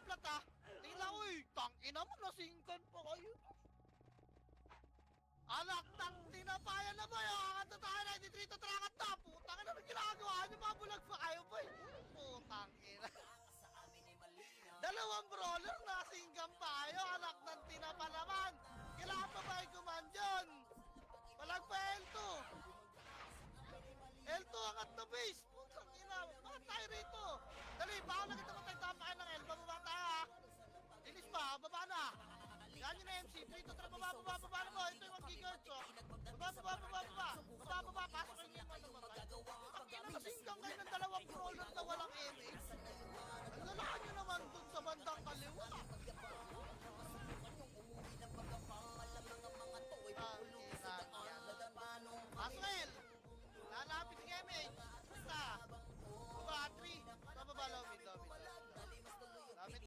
wala maglalaw plat ah. Tingin lang, uy, tang ina mo, nasingkan pa kayo. Anak ng tinapayan na boy, ah, kakanta tayo na, hindi dito trakat na, putang ina, ginagawa niyo, mga bulag pa kayo boy. Putang ina. Dalawang brawler na singgam Yun na MC. Dito tara, baba, baba, baba na. Ito yung 1 gigahertz